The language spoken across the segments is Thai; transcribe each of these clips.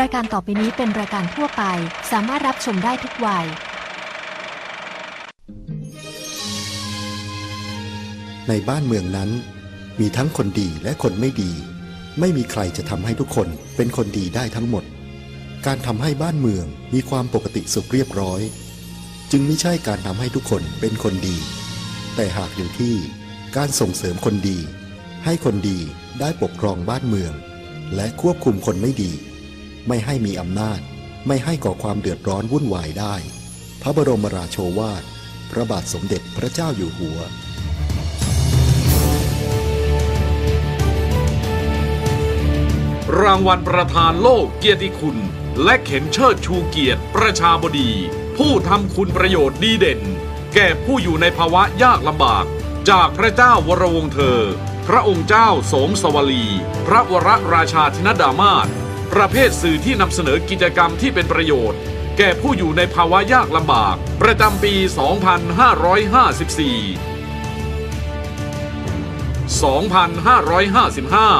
รายการต่อไปนี้เป็นรายการทั่วไป สามารถรับชมได้ทุกวัย ในบ้านเมืองนั้น มีทั้งคนดีและคนไม่ดี ไม่มีใครจะทำให้ทุกคนเป็นคนดีได้ทั้งหมด การทำให้บ้านเมืองมีความปกติสุขเรียบร้อย จึงไม่ใช่การทำให้ทุกคนเป็นคนดี แต่หากอยู่ที่การส่งเสริมคนดี ให้คนดีได้ปกครองบ้านเมือง และควบคุมคนไม่ดี ไม่ให้มีอำนาจ ไม่ให้ก่อความเดือดร้อนวุ่นวายได้ พระบรมราโชวาท พระบาทสมเด็จพระเจ้าอยู่หัวรางวัลประธานโลกเกียรติคุณ และเข็มเชิดชูเกียรติประชาบดี ผู้ทำคุณประโยชน์ดีเด่น แก่ผู้อยู่ในภาวะยากลำบาก จากพระเจ้าวรวงเธอ พระองค์เจ้าสมสวลี พระวรราชาธินดามาศ ประเภทสื่อที่นำเสนอกิจกรรมที่เป็นประโยชน์ แก่ผู้อยู่ในภาวะยากลำบาก ประจำปี 2554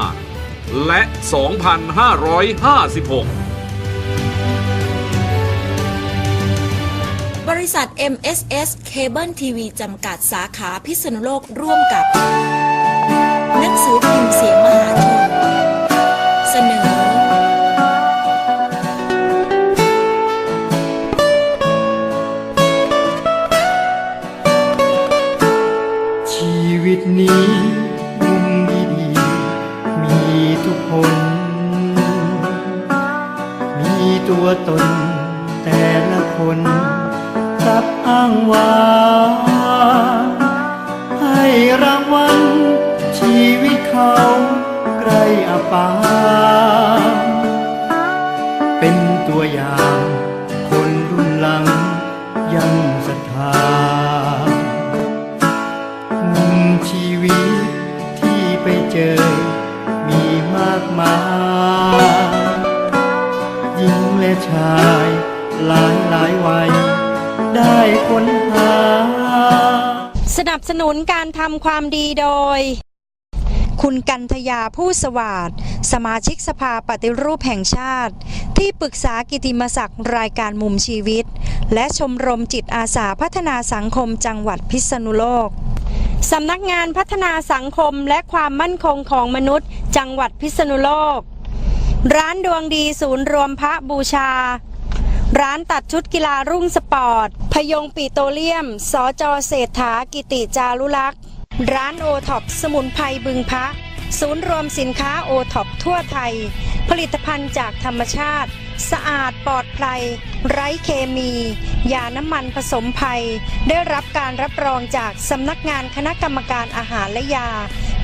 2555 และ 2,556 บริษัท MSS Cable TV จำกัดสาขาพิษณุโลกร่วมกับ หนังสือพิมพ์เสียงมหาชนเสนอ ตัวตน แต่ละคนรับอ้างว่าให้รางวัลชีวิตเขาใกล้อาปางเป็นตัวอย่าง การทำความดีโดย คุณกันทยาผู้สวาดสมาชิกสภาปฏิรูปแห่งชาติ ที่ปรึกษากิติมศักดิ์รายการมุมชีวิต และชมรมจิตอาสาพัฒนาสังคมจังหวัดพิษณุโลกสำนักงานพัฒนาสังคมและความมั่นคงของมนุษย์ จังหวัดพิษณุโลก ร้านดวงดีศูนย์รวมพระบูชา ร้านตัดชุดกีฬารุ่งสปอร์ต พยงปิโตเลียม สจเศรษฐากิติจารุลักษ์ ร้านโอท็อปสมุนไพรบึงพระ ศูนย์รวมสินค้าโอท็อปทั่วไทย ผลิตภัณฑ์จากธรรมชาติ สะอาดปลอดภัย ไร้เคมี ยาน้ำมันผสมภัย ได้รับการรับรองจากสำนักงานคณะกรรมการอาหารและยา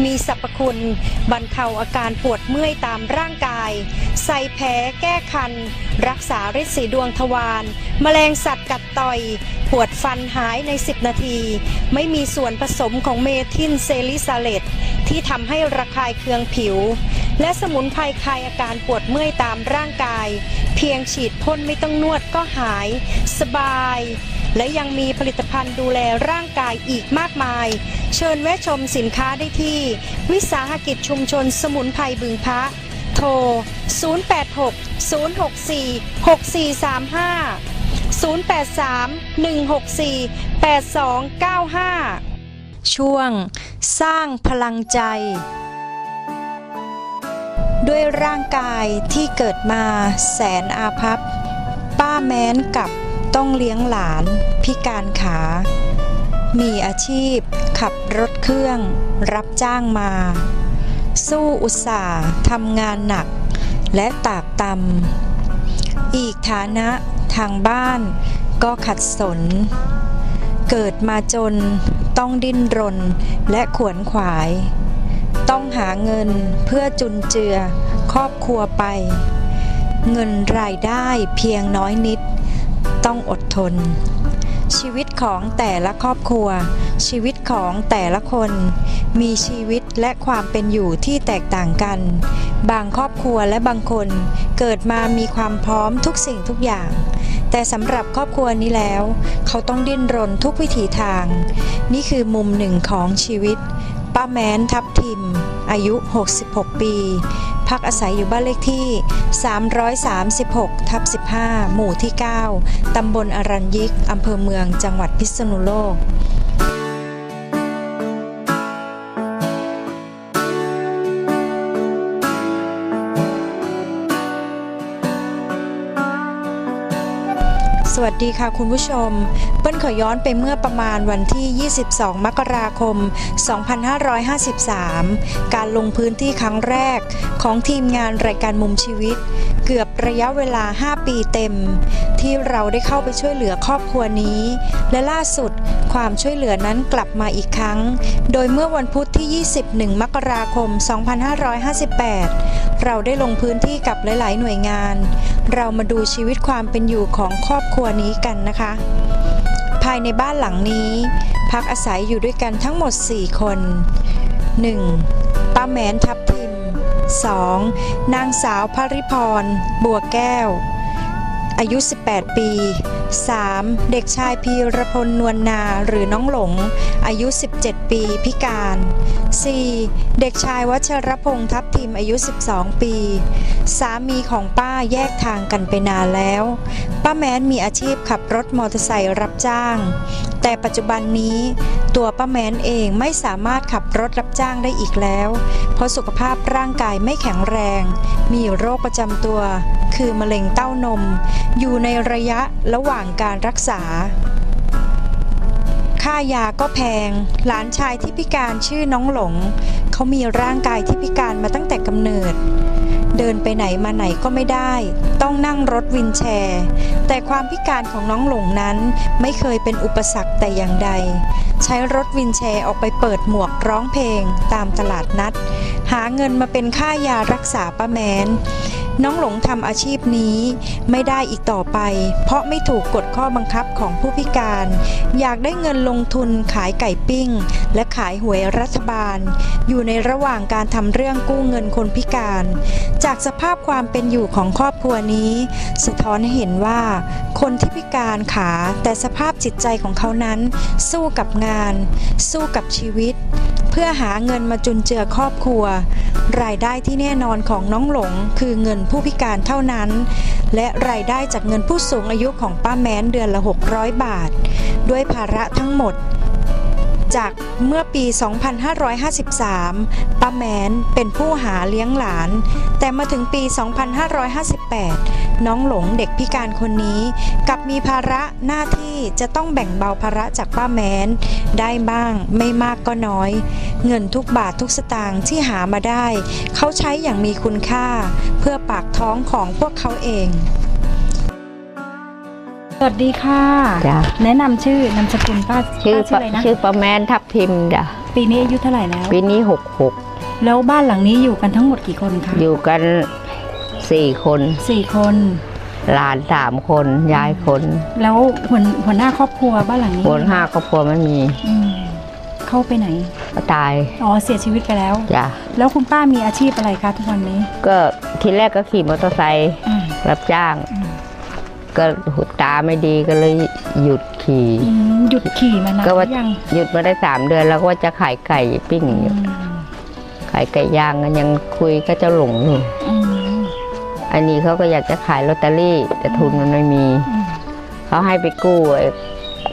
มีสรรพคุณ บรรเทาอาการปวดเมื่อยตามร่างกาย ใส่แผลแก้คัน รักษาฤทธิ์สีดวงทวารแมลงสัตว์กัดต่อย ปวดฟันหายใน 10 นาที ไม่มีส่วนผสมของเมทินเซลิซาเลตที่ทำให้ระคายเคืองผิว และสมุนไพรคลายอาการปวดเมื่อยตามร่างกาย เพียงฉีดพ่นไม่ต้องนวดก็หาย สบาย และยังมีผลิตภัณฑ์ดูแลร่างกายอีกมากมาย เชิญแวะชมสินค้าได้ที่ วิสาหกิจชุมชนสมุนไพรบึงพระโทร 086 064 6435 083 164 8295 ช่วงสร้างพลังใจ ด้วยร่างกายที่เกิดมาแสนอาภัพ ป้าแม้นกับต้องเลี้ยงหลานพิการขา มีอาชีพขับรถเครื่องรับจ้างมา สู้อุตสาห์ทำงานหนักและตากตำอีกฐานะทางบ้านก็ขัดสน เกิดมาจนต้องดิ้นรนและขวนขวาย ต้องหาเงินเพื่อจุนเจือครอบครัวไป เงินรายได้เพียงน้อยนิด ต้องอดทน ชีวิตของแต่ละครอบครัว ชีวิตของแต่ละคน มีชีวิตและความเป็นอยู่ที่แตกต่างกัน บางครอบครัวและบางคนเกิดมามีความพร้อมทุกสิ่งทุกอย่างแต่สำหรับครอบครัวนี้แล้ว เขาต้องดิ้นรนทุกวิถีทาง นี่คือมุมหนึ่งของชีวิต ป้าแม้นทับทิม อายุ 66 ปี พักอาศัยอยู่บ้านเลขที่ 336 ทับ 15 หมู่ที่ 9 ตำบลอรัญยิก อำเภอเมืองจังหวัดพิษณุโลก วัสดีค่ะคุณผู้ชม เปิ้ลขอย้อนไปเมื่อประมาณวันที่ 22 มกราคม 2553 การลงพื้นที่ครั้งแรกของทีมงานรายการมุมชีวิต เกือบระยะเวลา 5 ปีเต็ม ที่เราได้เข้าไปช่วยเหลือครอบครัวนี้ และล่าสุดความช่วยเหลือนั้นกลับมาอีกครั้ง โดยเมื่อวันพุธที่ 21 มกราคม 2558 เราได้ลงพื้นที่กับหลาย ๆ หน่วยงาน เรามาดูชีวิตความเป็นอยู่ของครอบครัวนี้กันนะคะ ภายในบ้านหลังนี้ พักอาศัยอยู่ด้วยกันทั้งหมด 4 คน 1. ป้าแมนทับทิม 2. นางสาวภริพร บัวแก้ว อายุ 18 ปี 3. เด็กชายพีรพลนวลนาหรือน้องหลง อายุ 17 ปีพิการ 4. เด็กชายวัชรพงษ์ทับทิมอายุ 12 ปี สามีของป้าแยกทางกันไปนานแล้ว ป้าแม้นมีอาชีพขับรถมอเตอร์ไซค์รับจ้าง แต่ปัจจุบันนี้ตัวป้าแม้นเองไม่สามารถขับรถรับจ้างได้อีกแล้ว เพราะสุขภาพร่างกายไม่แข็งแรง มีโรคประจำตัว คือมะเร็งเต้านม อยู่ในระยะระหว่างการรักษา ค่ายาก็แพง หลานชายที่พิการชื่อน้องหลง เขามีร่างกายที่พิการมาตั้งแต่กำเนิด เดินไปไหนมาไหนก็ไม่ได้ ต้องนั่งรถวินแชร์ แต่ความพิการของน้องหลงนั้นไม่เคยเป็นอุปสรรคแต่อย่างใด ใช้รถวินแชร์ออกไปเปิดหมวกร้องเพลงตามตลาดนัด หาเงินมาเป็นค่ายารักษาป้าแมน น้องหลงทำอาชีพนี้ไม่ได้อีกต่อไป เพราะไม่ถูกกฎข้อบังคับของผู้พิการ อยากได้เงินลงทุนขายไก่ปิ้ง และขายหวยรัฐบาล อยู่ในระหว่างการทำเรื่องกู้เงินคนพิการ จากสภาพความเป็นอยู่ของครอบครัวนี้ สะท้อนเห็นว่าคนที่พิการขาแต่สภาพจิตใจของเขานั้น สู้กับงาน สู้กับชีวิต เพื่อหาเงินมาจุนเจือครอบครัว รายได้ที่แน่นอนของน้องหลงคือเงินผู้พิการเท่านั้น และรายได้จากเงินผู้สูงอายุของป้าแม้นเดือนละ 600 บาท ด้วยภาระทั้งหมด จากเมื่อปี 2553ป้าแมนเป็นผู้หาเลี้ยงหลาน แต่มาถึงปี 2558 น้องหลงเด็กพิการคนนี้กลับมีภาระหน้าที่จะต้องแบ่งเบาภาระจากป้าแมนได้บ้างไม่มากก็น้อย เงินทุกบาททุกสตางค์ที่หามาได้ เขาใช้อย่างมีคุณค่า เพื่อปากท้องของพวกเขาเอง สวัสดีค่ะ จ้ะ แนะนำชื่อนามสกุลป้าชื่อป้าชื่ออะไรนะ ชื่อประแมนทับทิมจ้ะปีนี้อายุเท่าไหร่แล้ว ปีนี้หกหกแล้วบ้านหลังนี้อยู่กันทั้งหมดกี่คนคะอยู่กันสี่คนสี่คน หลานสามคนยายคนแล้วหัวหัวหน้าครอบครัวบ้านหลังนี้คนห้าครอบครัวมันมีอืมเข้าไปไหน ก็ตายอ๋อเสียชีวิตไปแล้ว จ้ะแล้วคุณป้ามีอาชีพอะไรคะทุกวันนี้ก็ทีแรกก็ขี่มอเตอร์ไซค์อืมรับจ้าง อืม ก็หูตาไม่ดีก็เลยหยุดขี่ อืมหยุดขี่มานานก็หว่ารือยังหยุดมาได้สามเดือนแล้วก็ว่าจะขายไก่ปิ้งอือยู่มขายไก่ย่างกันยังคุยก็จะหลงอยู่อืมอันนี้เขาก็อยากจะขายลอตเตอรี่ แต่ทุนมันไม่มี อืมเขาให้ไปกู้ไอ้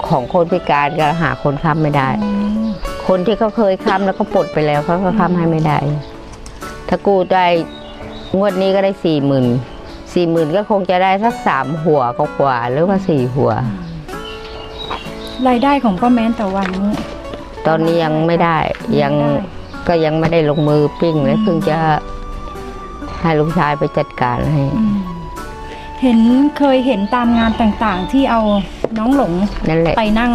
ของคนพิการก็หาคนค้ำไม่ได้อืมคนที่เขาเคยค้ำแล้วก็ปลดไปแล้วเขาก็ค้ำให้ไม่ได้ ถ้ากู้ได้งวดนี้ก็ได้สี่หมื่น สี่หมื่นก็คงจะได้สักสามหัวก็กว่าๆหรือว่าสี่หัว รายได้ของป้าแม้นต่อวันนี้ ตอนนี้ยังไม่ได้ยังไม่ได้ก็ยังไม่ได้ลงมือปิ้งเลยเพิ่งจะให้ลูกชายไปจัดการให้อืมเห็นเคยเห็นตามงานต่างๆ ที่เอาน้องหลงนั่นแหละไปนั่ง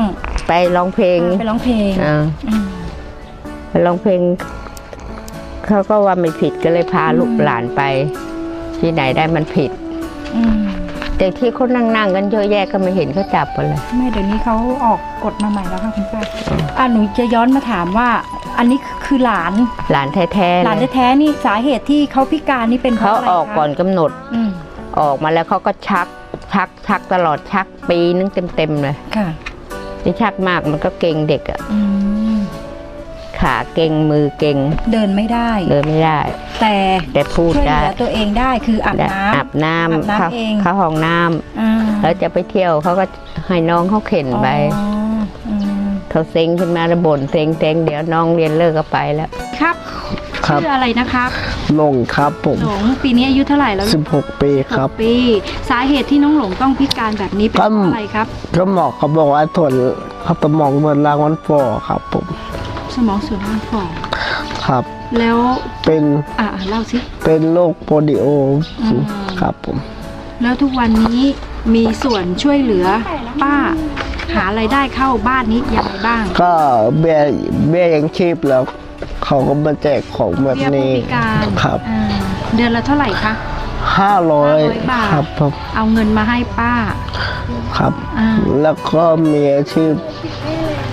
ไปร้องเพลงไปร้องเพลงอ่าอืมไปร้องเพลงเขาก็ว่าไม่ผิดก็เลยพาลูกอืมหลานไป ที่ไหนได้มันผิด อืมแต่ที่เขานั่งๆกันเยอะแยะก็ไม่เห็นเขาจับกันเลย ไม่เดี๋ยวนี้เขาออกกฎมาใหม่แล้วค่ะคุณป้าอะหนูจะย้อนมาถามว่า อันนี้คือหลาน หลานแท้ๆหลานเลยแท้ๆนี่สาเหตุที่เขาพิการนี่เป็นเพเขาราะอะไรออกคะก่อนกำหนดอืมออกมาแล้วเขาก็ชัก ชักชักตลอดชักปีนึงเต็มๆเลยค่ะที่ชักมากมันก็เก่งเด็กอะ่ะอืม ขาเก่งมือเก่งเดินไม่ได้ เดินไม่ได้ แต่แต่พูดช่วยเหได้ลือตัวเองได้คืออาบน้ำ อาบน้อาบำน้ำเข้าเอง เข้าห้องน้ำอ่าแล้วจะไปเที่ยวเขาก็ให้น้องเขาเข็นไปอ๋ออืมเขาเซ็งขึ้นมาแล้วบ่นเซ็งเซ็งเดี๋ยวน้องเรียนเลิกก็ไปแล้ว ครับครับ ชื่ออะไรนะครับหลงครับผม หลงปีนี้อายุเท่าไหร่แล้วลูก16 ปีครับ หกปีสาเหตุที่น้องหลงต้องพิการแบบนี้เป็นเพก็ราะอะไรครับ ก็หมอเขาบอกว่าส่วนเขาสมองส่วนล่างมันฝ่อครับผมส มองส่วนล่างฝ่อครับ แล้วเป็นอ่าเล่าสิเป็นโรคโปลิโออมครับผม แล้วทุกวันนี้มีส่วนช่วยเหลือป้า หาไรายได้เข้าบ้านนี้ยังไงบ้าง ก็เบี้ยเบี้ยยังชีพแล้วเขาก็มาแจกของแบบเบี้ยผู้นี้พิการครับอ่าเดือนละเท่าไหร่คะห้าร้อย500บาทครับผมเอาเงินมาให้ป้า ครับอ่าแล้วก็มีอาชีพเ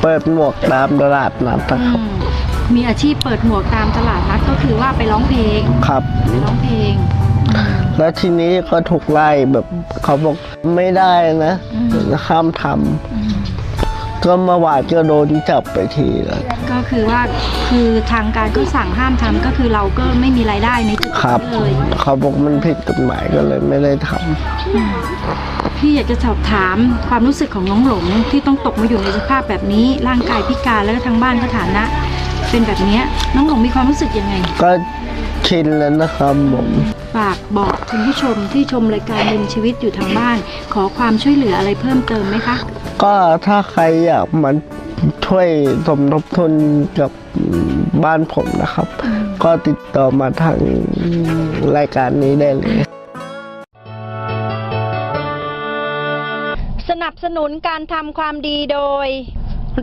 ปิดหมวกตามตลาดนัดนะอืครับมมีอาชีพเปิดหมวกตามตลาดนัดก็คือว่าไปร้องเพลงครับ ไปร้องเพลงอืม แล้วทีนี้ก็ถูกไล่แบบเขาบอกไม่ได้นะอืม ห้ามทอืมำ ก็เมาหวานก็โดนจับไปทีแล้วก็คือว่าคือทางการก็สั่งห้ามทำก็คือเราก็ไม่มีรายได้ในจุดครับนี้เลยเขาบอกมันผิดกฎหมายก็เลยไม่ได้ทพี่อยากจะสอบถามความรู้สึกของน้องหลงที่ต้องตกมาอยู่ในสภาพแบบนี้ร่างกายพิการแล้วก็ทางบ้านก็ฐานะ เป็นแบบเนี้ยน้องหลงมีความรู้สึกยังไงำก็ชินแล้วนะครับผมฝากบอกคุณผู้ชมที่ชมรายการเรียนชีวิตอยู่ทางบ้าน ขอความช่วยเหลืออะไรเพิ่มเติมไหมคะ ก็ถ้าใครอยากมาช่วยสมทบทุนกับบ้านผมนะครับ ก็ติดต่อมาทางรายการนี้ได้เลยสนับสนุนการทำความดีโดย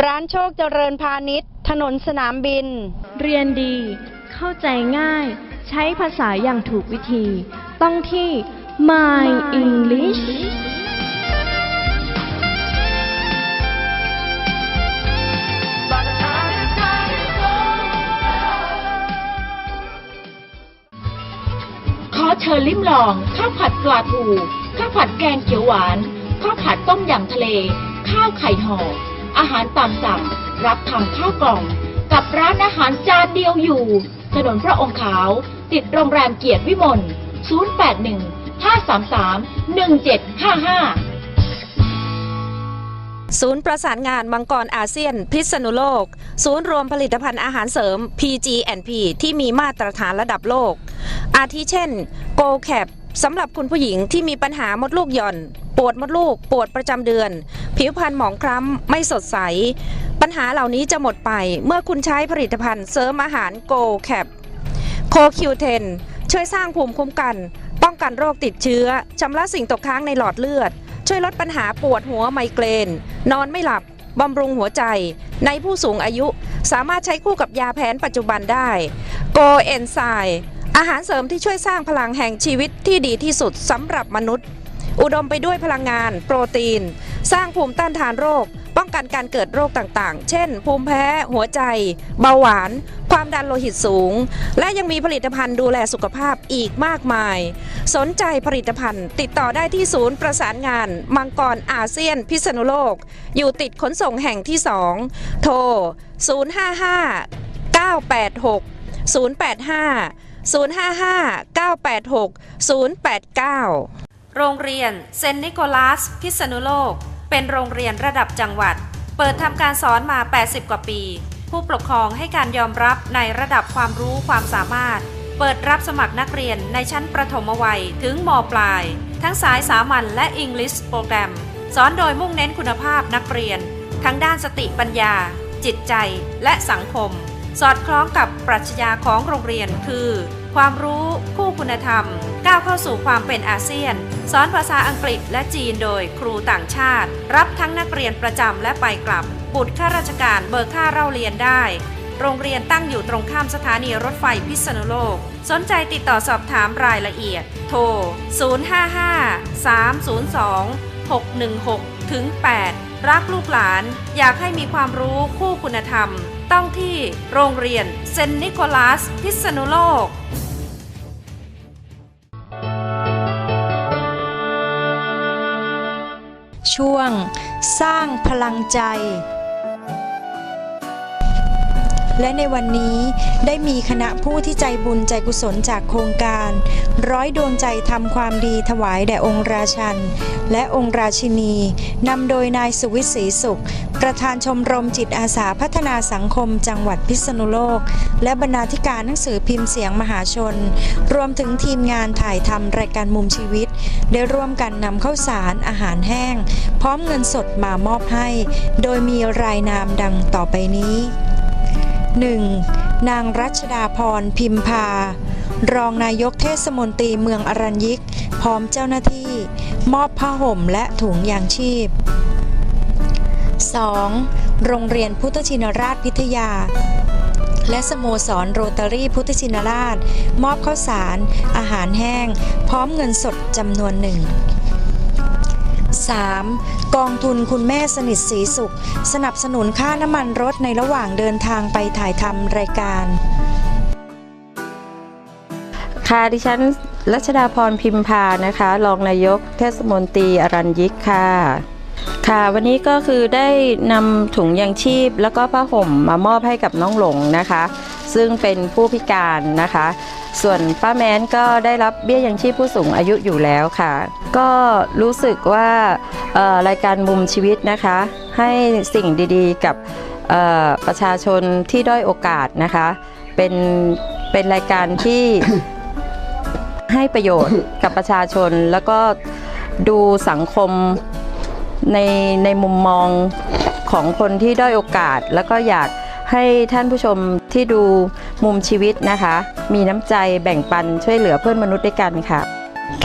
ร้านโชคเจริญพาณิชย์ ถนนสนามบิน เรียนดี เข้าใจง่าย ใช้ภาษาอย่างถูกวิธี ต้องที่ My English อเชิญลิ้มลอง ข้าวผัดปลาทู ข้าวผัดแกงเขียวหวาน ข้าวผัดต้มยำทะเล ข้าวไข่ห่อ อาหารตามสั่ง รับทำข้าวกล่อง กับร้านอาหารจานเดียวอยู่ ถนนพระองค์ขาว ติดโรงแรมเกียรติวิมล 081 533 1755 ศูนย์ประสานงานมังกรอาเซียน พิษณุโลก ศูนย์รวมผลิตภัณฑ์อาหารเสริม PG&P ที่มีมาตรฐานระดับโลก อาทิเช่น g o c a p สำหรับคุณผู้หญิงที่มีปัญหามดลูกหย่อน ปวดมดลูก ปวดประจำเดือน ผิวพรรณหมองคล้ำ ไม่สดใส ปัญหาเหล่านี้จะหมดไปเมื่อคุณใช้ผลิตภัณฑ์เสริมอาหาร g o c a p โคคิวเทนช่วยสร้างภูมิคุ้มกัน ป้องกันโรคติดเชื้อชำระสิ่งตกค้างในหลอดเลือด ช่วยลดปัญหาปวดหัวไมเกรน นอนไม่หลับบำรุงหัวใจ ในผู้สูงอายุสามารถใช้คู่กับยาแผนปัจจุบันได้โกเอนไซอาหารเสริมที่ช่วยสร้างพลังแห่งชีวิตที่ดีที่สุดสำหรับมนุษย์ อุดมไปด้วยพลังงาน โปรตีน สร้างภูมิต้านทานโรค ป้องกันการเกิดโรคต่างๆ เช่น ภูมิแพ้ หัวใจ เบาหวาน ความดันโลหิตสูง และยังมีผลิตภัณฑ์ดูแลสุขภาพอีกมากมาย สนใจผลิตภัณฑ์ ติดต่อได้ที่ศูนย์ประสานงาน มังกรอาเซียน พิษณุโลก อยู่ติดขนส่งแห่งที่ 2 โทร 055 986 085 055 986 089 โรงเรียนเซนต์นิโคลัส พิษณุโลก เป็นโรงเรียนระดับจังหวัด เปิดทำการสอนมา 80 กว่าปี ผู้ปกครองให้การยอมรับในระดับความรู้ความสามารถ เปิดรับสมัครนักเรียนในชั้นประถมวัยถึงมปลาย ทั้งสายสามัญและ English โปรแกรม สอนโดยมุ่งเน้นคุณภาพนักเรียน ทั้งด้านสติปัญญา จิตใจและสังคม สอดคล้องกับปรัชญาของโรงเรียนคือ ความรู้คู่คุณธรรม ก้าวเข้าสู่ความเป็นอาเซียน สอนภาษาอังกฤษและจีนโดยครูต่างชาติ รับทั้งนักเรียนประจำและไปกลับ บุตรข้าราชการเบิกค่าเล่าเรียนได้ โรงเรียนตั้งอยู่ตรงข้ามสถานีรถไฟพิษณุโลก สนใจติดต่อสอบถามรายละเอียด โทร 055 302 616ถึง8รักลูกหลานอยากให้มีความรู้คู่คุณธรรม ต้องที่โรงเรียนเซนต์นิโคลัสพิษณุโลก ช่วง สร้างพลังใจ และในวันนี้ได้มีคณะผู้ที่ใจบุญใจกุศลจากโครงการ ร้อยดวงใจทำความดีถวายแด่องค์ราชัน และองค์ราชินีนำโดยนายสุวิศรีสุข ประธานชมรมจิตอาสาพัฒนาสังคมจังหวัดพิษณุโลก และบรรณาธิการหนังสือพิมพ์เสียงมหาชน รวมถึงทีมงานถ่ายทำรายการมุมชีวิต ได้ร่วมกันนำข้าวสารอาหารแห้ง พร้อมเงินสดมามอบให้ โดยมีรายนามดังต่อไปนี้ 1. นางรัชดาพรพิมพา รองนายกเทศมนตรีเมืองอรัญยิก พร้อมเจ้าหน้าที่ มอบผ้าห่มและถุงยางชีพ 2. โรงเรียนพุทธชินราชพิทยา และสโมสรโรตารี่พุทธชินราช มอบข้าวสาร อาหารแห้ง พร้อมเงินสดจำนวนหนึ่ง 3. กองทุนคุณแม่สนิทสีสุข สนับสนุนค่าน้ำมันรถในระหว่างเดินทางไปถ่ายทำรายการ ค่ะดิฉันรัชดาพรพิมพานะคะ รองนายกเทศมนตรีอรัญยิกค่ะ ค่ะ วันนี้ก็คือได้นำถุงยางชีพ แล้วก็ผ้าห่มมามอบให้กับน้องหลงนะคะ ซึ่งเป็นผู้พิการนะคะ ส่วนป้าแม้นก็ได้รับเบี้ยยังชีพผู้สูงอายุอยู่แล้วค่ะ ก็รู้สึกว่ารายการมุมชีวิตนะคะ ให้สิ่งดีๆ กับประชาชนที่ด้อยโอกาสนะคะ เป็นเป็นรายการที่ให้ประโยชน์กับประชาชนแล้วก็ดูสังคมในในมุมมองของคนที่ด้อยโอกาส แล้วก็อยากให้ท่านผู้ชมที่ดู มุมชีวิตนะคะ มีน้ำใจแบ่งปันช่วยเหลือเพื่อนมนุษย์ด้วยกันค่ะ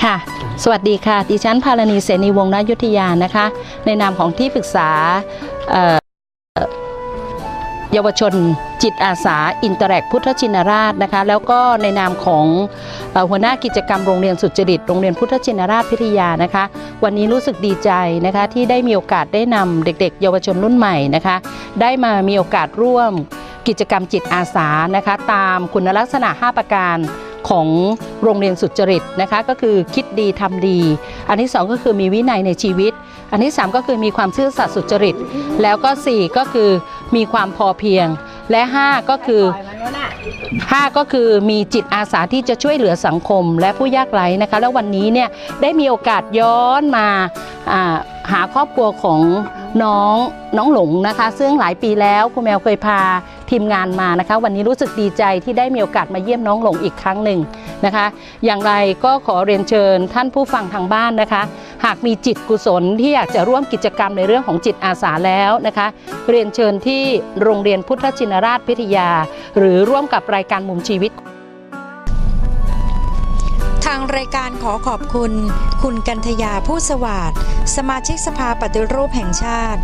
ค่ะ สวัสดีค่ะ ดิฉันพารณีเสนีวงศ์นายุทธยานะคะ ในนามของที่ปรึกษาเยาวชนจิตอาสาอินเตอร์แรกพุทธชินราชนะคะ แล้วก็ในนามของอหัวหน้ากิจกรรมโรงเรียนสุจริต โรงเรียนพุทธชินราชพิทยานะคะ วันนี้รู้สึกดีใจนะคะที่ได้มีโอกาสได้นำเด็ก ๆ เยาวชนรุ่นใหม่นะคะ ได้มามีโอกาสร่วม กิจกรรมจิตอาสานะคะตามคุณลักษณะ 5 ประการของโรงเรียนสุจริตนะคะก็คือคิดดีทำดี อันที่ 2 ก็คือมีวินัยในชีวิต อันที่ 3 ก็คือมีความซื่อสัตย์สุจริต แล้วก็ 4 ก็คือมีความพอเพียง และ 5 ก็คือ 5 ก็คือมีจิตอาสาที่จะช่วยเหลือสังคมและผู้ยากไร้นะคะ แล้ววันนี้เนี่ยได้มีโอกาสย้อนมาอ่าหาครอบครัวของน้องน้องหลงนะคะ ซึ่งหลายปีแล้วคุณแมวเคยพา ทีมงานมานะคะ วันนี้รู้สึกดีใจที่ได้มีโอกาสมาเยี่ยมน้องหลงอีกครั้งหนึ่งนะคะ อย่างไรก็ขอเรียนเชิญท่านผู้ฟังทางบ้านนะคะ หากมีจิตกุศลที่อยากจะร่วมกิจกรรมในเรื่องของจิตอาสาแล้วนะคะ เรียนเชิญที่โรงเรียนพุทธชินราชพิทยา หรือร่วมกับรายการมุมชีวิตทางรายการขอขอบคุณ คุณกันทยาผู้สวัสดสมาชิกสภาปฏิรูปแห่งชาติ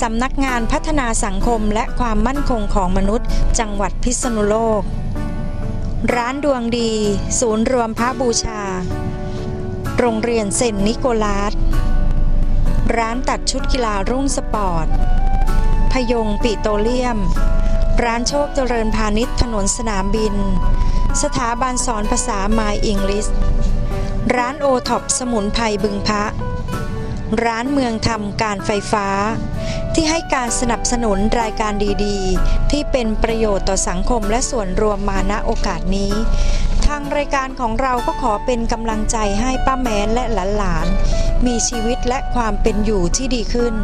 สำนักงานพัฒนาสังคมและความมั่นคงของมนุษย์ จังหวัดพิษณุโลก ร้านดวงดี ศูนย์รวมพระบูชา โรงเรียนเซนนิโกลาสร้านตัดชุดกีฬารุ่งสปอร์ต พยงปิโตเลียม ร้านโชคเจริญพาณิชย์ถนนสนามบิน สถาบันสอนภาษา My English ร้านโอท็อปสมุนไพรบึงพระ ร้านเมืองทำการไฟฟ้า ที่ให้การสนับสนุนรายการดีๆ ที่เป็นประโยชน์ต่อสังคมและส่วนรวมมาณโอกาสนี้ ทางรายการของเราก็ขอเป็นกำลังใจให้ป้าแมนและหลานๆมีชีวิตและความเป็นอยู่ที่ดีขึ้น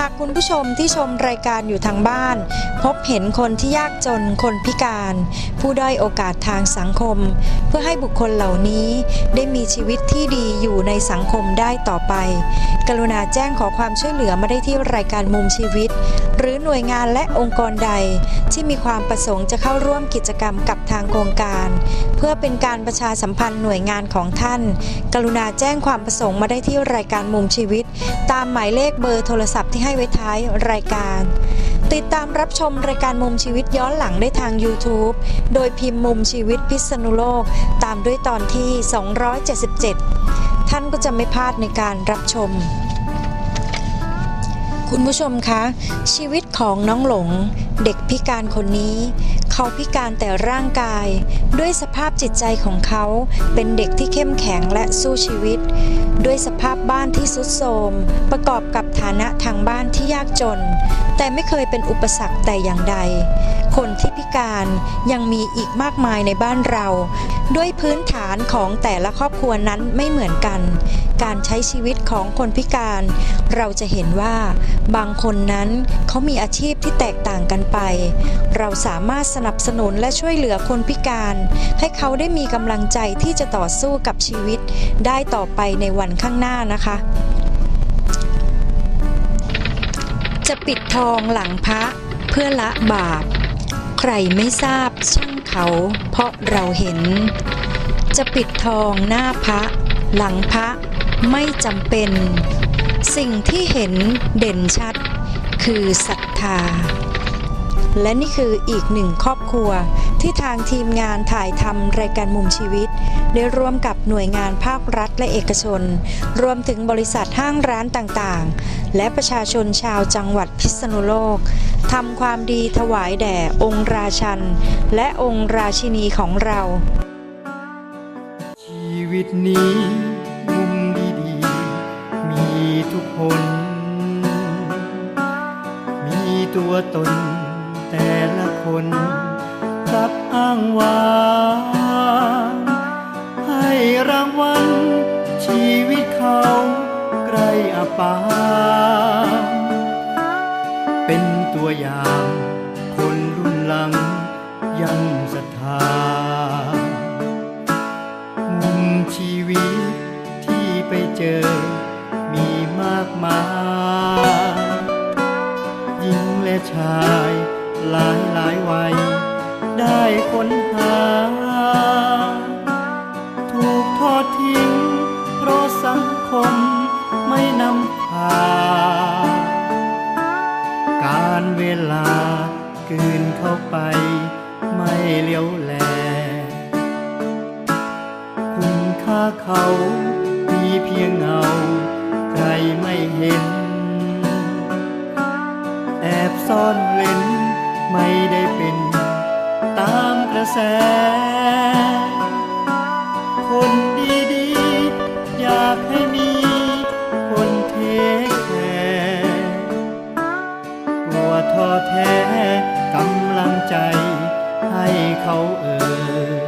หากคุณผู้ชมที่ชมรายการอยู่ทางบ้าน พบเห็นคนที่ยากจนคนพิการ ผู้ด้อยโอกาสทางสังคม เพื่อให้บุคคลเหล่านี้ได้มีชีวิตที่ดีอยู่ในสังคมได้ต่อไป กรุณาแจ้งขอความช่วยเหลือมาได้ที่รายการมุมชีวิต หรือหน่วยงานและองค์กรใด ที่มีความประสงค์จะเข้าร่วมกิจกรรมกับทางโครงการ เพื่อเป็นการประชาสัมพันธ์หน่วยงานของท่าน กรุณาแจ้งความประสงค์มาได้ที่รายการมุมชีวิต ตามหมายเลขเบอร์โทรศัพท์ที่ให้ไว้ท้ายรายการ ติดตามรับชมรายการมุมชีวิตย้อนหลังได้ทาง YouTube โดยพิมพ์มุมชีวิตพิษณุโลก ตามด้วยตอนที่ 277 ท่านก็จะไม่พลาดในการรับชม คุณผู้ชมคะ ชีวิตของน้องหลง เด็กพิการคนนี้ เขาพิการแต่ร่างกาย ด้วยสภาพจิตใจของเขาเป็นเด็กที่เข้มแข็งและสู้ชีวิต ด้วยสภาพบ้านที่สุดโทรมประกอบกับฐานะทางบ้านที่ยากจน แต่ไม่เคยเป็นอุปสรรคแต่อย่างใด คนที่พิการยังมีอีกมากมายในบ้านเรา ด้วยพื้นฐานของแต่ละครอบครัวนั้นไม่เหมือนกัน การใช้ชีวิตของคนพิการ เราจะเห็นว่า บางคนนั้นเขามีอาชีพที่แตกต่างกันไป เราสามารถสนับสนุนและช่วยเหลือคนพิการ ให้เขาได้มีกำลังใจที่จะต่อสู้กับชีวิต ได้ต่อไปในวันข้างหน้านะคะ จะปิดทองหลังพระเพื่อละบาป ใครไม่ทราบช่างเขา เพราะเราเห็น จะปิดทองหน้าพระ หลังพระไม่จำเป็น สิ่งที่เห็นเด่นชัด คือศรัทธา และนี่คืออีกหนึ่งครอบครัว ที่ทางทีมงานถ่ายทำรายการมุมชีวิต ได้ร่วมกับหน่วยงานภาครัฐและเอกชน รวมถึงบริษัทห้างร้านต่างๆ และประชาชนชาวจังหวัดพิษณุโลกทำความดีถวายแด่องค์ราชัน และองค์ราชินีของเรา ชีวิตนี้มุมดีๆมีทุกคน มีตัวตน คนรับอ้างว้างให้รางวัลชีวิตเขาใกล้อาปางเป็นตัวอย่างคนรุ่นหลังยังศรัทธามุมชีวิตที่ไปเจอมีมากมายหญิงและชาย หลายหลายวัย ได้ค้นหา ถูกทอดทิ้ง เพราะสังคมไม่นำพา การเวลากืนเข้าไป ไม่เลี้ยวแล คุณค่าเขามีเพียงเงา ใครไม่เห็น แอบซ่อนเล่น ไม่ได้เป็นตามกระแส คนดีๆ อยากให้มีคนเทคแคร์กลัวท้อแท้กำลังใจให้เขาเอ่ย